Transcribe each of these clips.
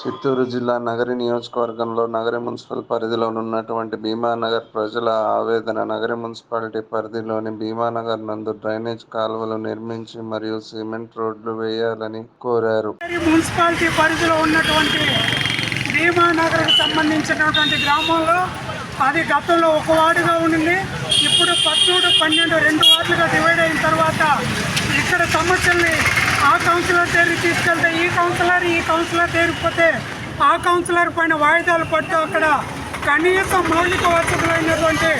చిత్తూరు జిల్లా నగరి నియోజకవర్గంలో నగరి మున్సిపల్ పరిధిలో ఉన్నటువంటి భీమానగర్ ప్రజల ఆవేదన నగరి మున్సిపాలిటీ పరిధిలోని భీమానగర్ నందు డ్రైనేజ్ కాలువలు నిర్మించి మరియు సిమెంట్ రోడ్లు వేయాలని కోరారు. మున్సిపాలిటీ పరిధిలో ఉన్నటువంటి భీమానగర్కి సంబంధించినటువంటి గ్రామంలో అది గతంలో ఒక వార్డుగా ఉండింది. ఇప్పుడు పదమూడు పన్నెండు రెండు వార్డులుగా డివైడ్ అయిన తర్వాత ఇక్కడ సమస్యల్ని ఆ కౌన్సిలర్ దగ్గరికి తీసుకెళ్తే ఈ కౌన్సిలర్ ఈ కౌన్సిలర్ తీరిపోతే ఆ కౌన్సిలర్ పైన వాయిదాలు పడుతూ అక్కడ కనీసం మౌలిక వసతులైనటువంటి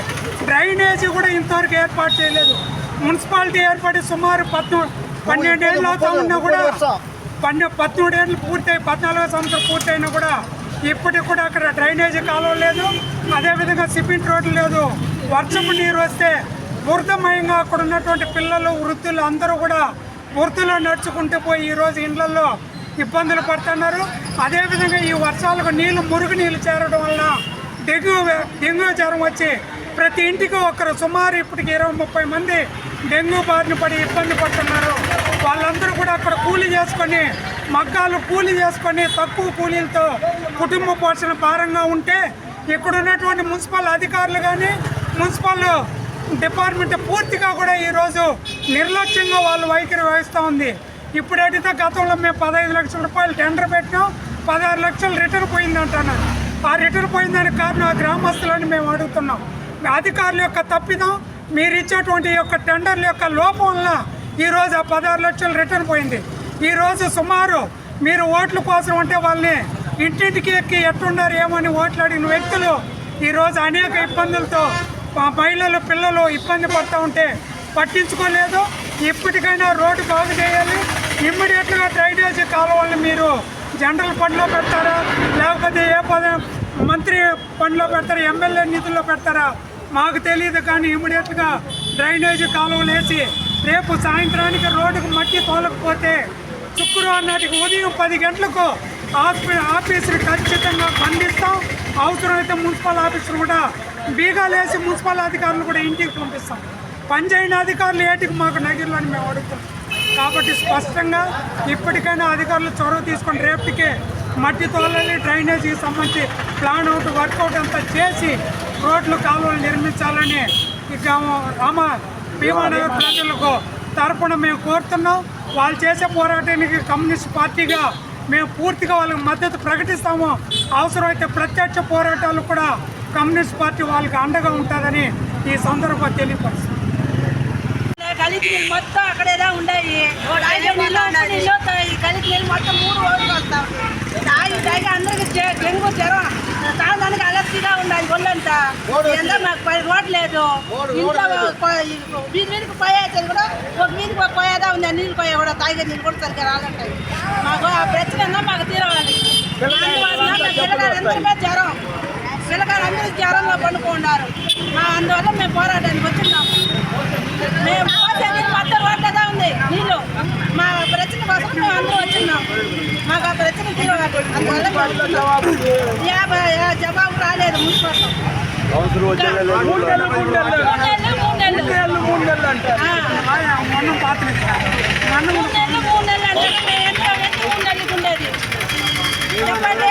డ్రైనేజీ కూడా ఇంతవరకు ఏర్పాటు చేయలేదు. మున్సిపాలిటీ ఏర్పడి సుమారు పద్మూడు పన్నెండేళ్ళు అవుతా ఉన్నా కూడా పన్నె పద్మూడేళ్ళు పూర్తయి పద్నాలుగో సంవత్సరం పూర్తయినా కూడా ఇప్పటికి కూడా అక్కడ డ్రైనేజీ కాలువ లేదు. అదేవిధంగా సిమెంట్ రోడ్డు లేదు. వర్షపు నీరు వస్తే వృద్ధమయంగా అక్కడ ఉన్నటువంటి పిల్లలు వృద్ధులు అందరూ కూడా వృద్ధులు నడుచుకుంటూ పోయి ఈరోజు ఇళ్ళలో ఇబ్బందులు పడుతున్నారు. అదేవిధంగా ఈ వర్షాలకు నీళ్ళు మురుగు నీళ్ళు చేరడం వల్ల డెంగ్యూ డెంగ్యూ జ్వరం వచ్చి ప్రతి ఇంటికి ఒకరు సుమారు ఇప్పటికి ఇరవై ముప్పై మంది డెంగ్యూ బారిన పడి ఇబ్బంది పడుతున్నారు. వాళ్ళందరూ కూడా అక్కడ కూలీ చేసుకొని మగ్గాలు కూలీ చేసుకొని తక్కువ కూలీలతో కుటుంబ పోషణ భారంగా ఉంటే ఇక్కడ ఉన్నటువంటి మున్సిపల్ అధికారులు కానీ మున్సిపల్ డిపార్ట్మెంట్ పూర్తిగా కూడా ఈరోజు నిర్లక్ష్యంగా వాళ్ళు వైఖరి వహిస్తూ ఉంది. ఇప్పుడైతే గతంలో మేము పదహైదు లక్షల రూపాయలు టెండర్ పెట్టినాం పదహారు లక్షలు రిటర్న్ పోయింది ఆ రిటర్న్ పోయిందానికి కారణం ఆ గ్రామస్తులని మేము అడుగుతున్నాం. అధికారుల యొక్క తప్పిదం మీరు ఇచ్చేటువంటి యొక్క టెండర్ల యొక్క లోపం వల్ల ఈరోజు ఆ పదహారు లక్షలు రిటర్న్ పోయింది. ఈరోజు సుమారు మీరు ఓట్ల కోసం అంటే వాళ్ళని ఇంటింటికి ఎక్కి ఎట్లున్నారు ఏమని ఓట్లు అడిగిన వ్యక్తులు ఈరోజు అనేక ఇబ్బందులతో మహిళలు పిల్లలు ఇబ్బంది పడుతూ ఉంటే పట్టించుకోలేదు. ఇప్పటికైనా రోడ్డు బాగు చేయాలి. ఇమ్మీడియట్గా డ్రైనేజీ కాలువల్ని మీరు జనరల్ ఫండ్లో పెడతారా? లేకపోతే ఏ పద మంత్రి ఫండ్లో పెడతారా? ఎమ్మెల్యే నిధుల్లో పెడతారా? మాకు తెలియదు కానీ ఇమ్మీడియట్గా డ్రైనేజీ కాలువలు వేసి రేపు సాయంత్రానికి రోడ్డుకు మట్టి తోలకపోతే శుక్రవారం నాటికి ఉదయం పది గంటలకు ఆఫీ ఆఫీసులు ఖచ్చితంగా బంధిస్తాం అవసరమైతే మున్సిపల్ ఆఫీసులు కూడా బీగాలు వేసి మున్సిపల్ అధికారులు కూడా ఇంటికి పంపిస్తాం. పనిచేయని అధికారులు ఏటికి మాకు నగిరిలో అని మేము అడుగుతున్నాం కాబట్టి స్పష్టంగా ఇప్పటికైనా అధికారులు చొరవ తీసుకొని రేపటికే మట్టి తోలని డ్రైనేజీకి సంబంధించి ప్లాన్ అవుట్ వర్కౌట్ అంతా చేసి రోడ్లు కాలువలు నిర్మించాలని ఇక రామ భీమానగర్ ప్రజలకు తరపున మేము కోరుతున్నాం. వాళ్ళు చేసే పోరాటానికి కమ్యూనిస్ట్ పార్టీగా మేము పూర్తిగా వాళ్ళకి మద్దతు ప్రకటిస్తాము అవసరమైతే ప్రత్యక్ష పోరాటాలు కూడా కమ్యూనిస్ట్ పార్టీ వాళ్ళకి అండగా ఉంటుందని ఈ సందర్భంగా తెలియపరుస్తాం కలిసి నీళ్ళు మొత్తం అక్కడేదా కలిసి మొత్తం మూడు రోజులు వస్తాం తాగి తాగి అందరికి జె- డెంగ్యూ జ్వరం తాగడానికి అలర్జీగా ఉండాలి ఒళ్ళంతా ఎంత మాకు పై రోడ్ లేదు ఇంట్లో వీధి పోయేది కూడా ఒక నీళ్ళు పోయే కూడా తాగే నీళ్ళు కూడా సరిగ్గా రాలంటాయి మాకు ఆ ప్రశ్న మాకు తీరవాలి పిల్లగారందరికీ జ్వరం. పిల్లగారందరూ జ్వరంలో పండుకున్నారు మా అందువల్ల మేము పోరాటానికి వచ్చిన్నాము మేము నీళ్ళు మొత్తం రోడ్లదా ఉంది నీళ్ళు. మా ప్రశ్న కోసం మేము అందరూ వచ్చిన్నాం మాకు ఆ ప్రశ్న తీరవాలి అందువల్ల జవాబు రాలేదు మున్సిపల్ నెలలు మూడు నెలలు ఆ, మొన్న పాత్ర మూడు నెలలు మూడు నెలలు అంటే మేము ఎంత ఎంత మూడు నెలలకు ఉండేది చెప్పండి